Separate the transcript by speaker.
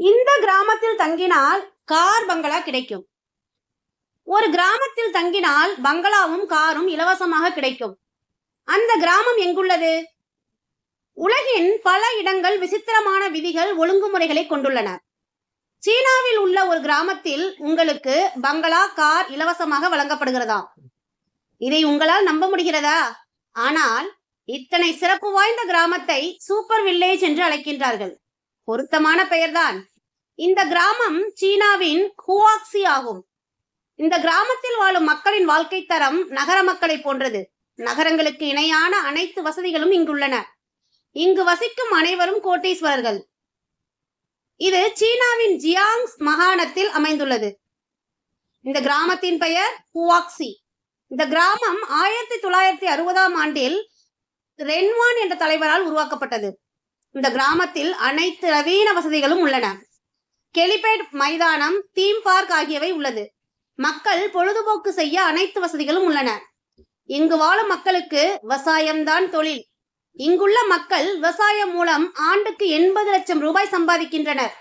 Speaker 1: இந்த கிராமத்தில் தங்கினால் கார் பங்களா கிடைக்கும். ஒரு கிராமத்தில் தங்கினால் பங்களாவும் காரும் இலவசமாக கிடைக்கும். அந்த கிராமம் எங்குள்ளது? உலகின் பல இடங்கள் விசித்திரமான விதிகள் ஒழுங்குமுறைகளை கொண்டுள்ளன. சீனாவில் உள்ள ஒரு கிராமத்தில் உங்களுக்கு பங்களா கார் இலவசமாக வழங்கப்படுகிறதா? இதை உங்களால் நம்ப முடிகிறதா? ஆனால் இத்தனை சிறப்பு வாய்ந்த கிராமத்தை சூப்பர் வில்லேஜ் என்று அழைக்கின்றார்கள். பொருத்தமான பெயர்தான். இந்த கிராமம் சீனாவின் ஹுவாக்சி ஆகும். இந்த கிராமத்தில் வாழும் மக்களின் வாழ்க்கை தரம் நகர மக்களை போன்றது. நகரங்களுக்கு இணையான அனைத்து வசதிகளும் இங்குள்ளன. இங்கு வசிக்கும் அனைவரும் கோட்டீஸ்வரர்கள். இது சீனாவின் ஜியாங்ஸ் மாகாணத்தில் அமைந்துள்ளது. இந்த கிராமத்தின் பெயர் ஹுவாக்சி. இந்த கிராமம் ஆயிரத்தி தொள்ளாயிரத்தி அறுபதாம் ஆண்டில் ரென்வான் என்ற தலைவரால் உருவாக்கப்பட்டது. இந்த கிராமத்தில் அனைத்து நவீன வசதிகளும் உள்ளன. கெலிபேட் மைதானம் தீம் பார்க் ஆகியவை உள்ளது. மக்கள் பொழுதுபோக்கு செய்ய அனைத்து வசதிகளும் உள்ளன. இங்கு வாழும் மக்களுக்கு விவசாயம்தான் தொழில். இங்குள்ள மக்கள் விவசாயம் மூலம் ஆண்டுக்கு எண்பது லட்சம் ரூபாய் சம்பாதிக்கின்றனர்.